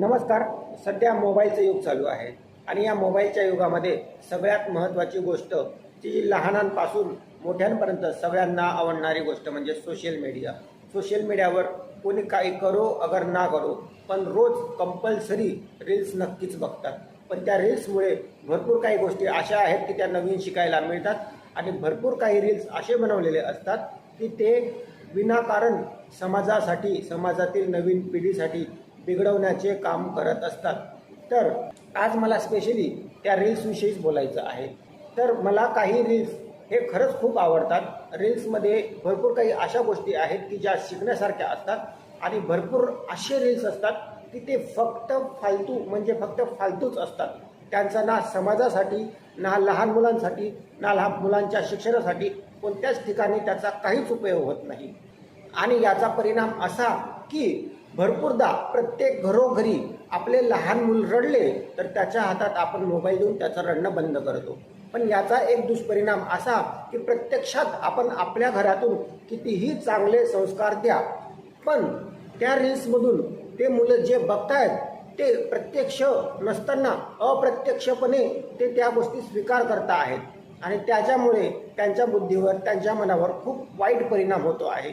नमस्कार सध्या मोबाईलचं युग चालू आहे आणि या मोबाईलच्या युगामध्ये सगळ्यात महत्त्वाची गोष्ट जी लहानांपासून मोठ्यांपर्यंत सगळ्यांना आवडणारी गोष्ट म्हणजे सोशल मीडिया सोशल मीडियावर कोणी काही करो अगर ना करो पण रोज कंपल्सरी रील्स नक्कीच बघतात. पण त्या रील्समुळे भरपूर काही गोष्टी अशा आहेत की त्या नवीन शिकायला मिळतात आणि भरपूर काही रील्स असे बनवलेले असतात की ते विनाकारण समाजासाठी समाजातील नवीन पिढीसाठी बिघडवण्याचे काम करत असतात. तर आज मला स्पेशली त्या रील्सविषयीच बोलायचं आहे. तर मला काही रील्स हे खरंच खूप आवडतात. रील्समध्ये भरपूर काही अशा गोष्टी आहेत की ज्या शिकण्यासारख्या असतात आणि भरपूर असे रील्स असतात की ते फक्त फालतू म्हणजे फक्त फालतूच असतात. त्यांचा ना समाजासाठी ना लहान मुलांसाठी ना लहान मुलांच्या शिक्षणासाठी कोणत्याच ठिकाणी त्याचा काहीच उपयोग होत नाही. आणि याचा परिणाम असा की भरपूरदा प्रत्येक घरोघरी आपले लहान मूल रडले तर त्याच्या हातात आपण मोबाईल देऊन त्याचं रडणं बंद करतो. पण याचा एक दुष्परिणाम असा की प्रत्यक्षात आपण आपल्या घरातून कितीही चांगले संस्कार द्या पण त्या रील्समधून ते मुलं जे बघतायत ते प्रत्यक्ष नसताना अप्रत्यक्षपणे ते त्या गोष्टी स्वीकार करता आहेत. आणि त्याच्यामुळे त्यांच्या बुद्धीवर त्यांच्या मनावर खूप वाईट परिणाम होतो आहे.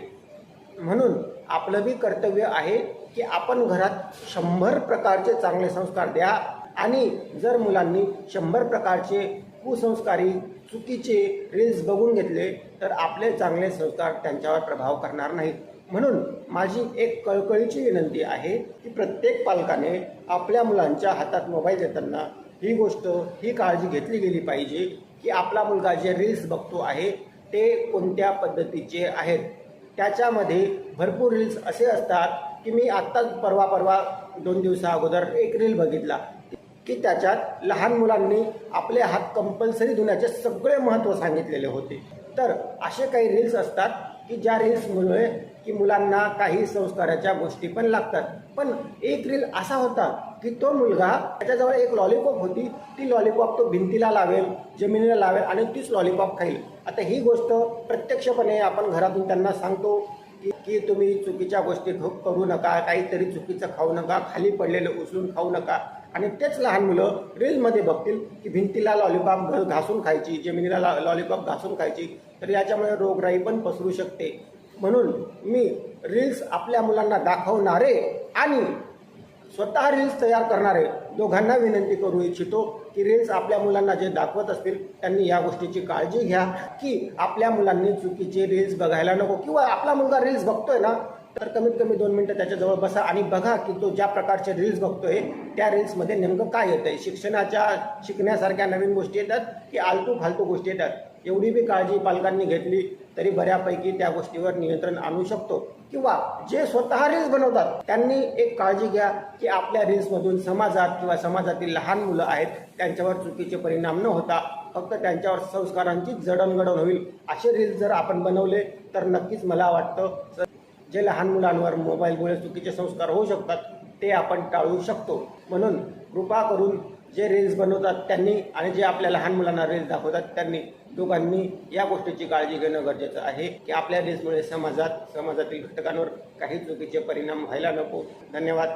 म्हणून आपलं बी कर्तव्य आहे की आपण घरात शंभर प्रकारचे चांगले संस्कार द्या. आणि जर मुलांनी शंभर प्रकारचे कुसंस्कारी चुकीचे रील्स बघून घेतले तर आपले चांगले संस्कार त्यांच्यावर प्रभाव करणार नाहीत. म्हणून माझी एक कळकळीची विनंती आहे की प्रत्येक पालकाने आपल्या मुलांच्या हातात मोबाईल देताना ही गोष्ट ही काळजी घेतली गेली पाहिजे की आपला मुलगा जे रील्स बघतो आहे ते कोणत्या पद्धतीचे आहेत? त्याच्यामध्ये भरपूर रील्स असे असतात की मी आत्ताच परवा परवा दोन दिवसा अगोदर एक रील बघितला. की त्याच्यात लहान मुलांनी आपले हात कंपल्सरी धुण्याचे सगळे महत्त्व सांगितलेले होते. तर असे काही रील्स असतात की ज्या रील्समुळे की मुलांना काही संस्काराच्या गोष्टी पण लागतात. पण एक रील असा होता की तो मुलगा त्याच्याजवळ एक लॉलीपॉप होती. ती लॉलीपॉप तो भिंतीला लावेल जमिनीला लावेल आणि तीच लॉलीपॉप खाईल. आता ही गोष्ट प्रत्यक्षपणे आपण घरातून त्यांना सांगतो की की तुम्ही चुकीच्या गोष्टी करू नका काहीतरी चुकीचं खाऊ नका खाली पडलेलं उचलून खाऊ नका. आणि तेच लहान मुलं रीलमध्ये बघतील की भिंतीला लॉलीपॉप घ- घासून खायची जमिनीला लॉ लॉलीपॉप घासून खायची तर याच्यामुळे रोगराई पण पसरू शकते. म्हणून मी रील्स आपल्या मुलांना दाखवणारे आणि स्वतः रील्स तयार करणारे दोघांना विनंती करू इच्छितो की रील्स आपल्या मुलांना जे दाखवत असतील त्यांनी या गोष्टीची काळजी घ्या की आपल्या मुलांनी चुकीचे रील्स बघायला नको किंवा आपला मुलगा रील्स बघतोय ना तर कमीत कमी दोन मिनटं त्याच्याजवळ बसा आणि बघा की तो ज्या प्रकारचे रील्स बघतोय त्या रील्समध्ये नेमकं काय येतंय? शिक्षणाच्या शिकण्यासारख्या नवीन गोष्टी येतात की आलतू फालतू गोष्टी येतात? एवढी बी काळजी पालकांनी घेतली तरी बऱ्यापैकी त्या गोष्टीवर नियंत्रण आणू शकतो. किंवा जे स्वतः रील्स बनवतात त्यांनी एक काळजी घ्या की आपल्या रील्समधून समाजात किंवा समाजातील लहान मुलं आहेत त्यांच्यावर चुकीचे परिणाम न होता फक्त त्यांच्यावर संस्कारांची जडणघडण होईल. असे रील्स जर आपण बनवले तर नक्कीच मला वाटतं जे लहान मुलांवर मोबाईलमुळे चुकीचे संस्कार होऊ शकतात ते आपण टाळू शकतो. म्हणून कृपा करून जे रील्स बनवतात त्यांनी आणि जे आपल्या लहान मुलांना रील्स दाखवतात त्यांनी दोघांनी या गोष्टीची काळजी घेणं गरजेचं आहे की आपल्या रील्समुळे समाजात समाजातील घटकांवर काही चुकीचे परिणाम व्हायला नको. धन्यवाद.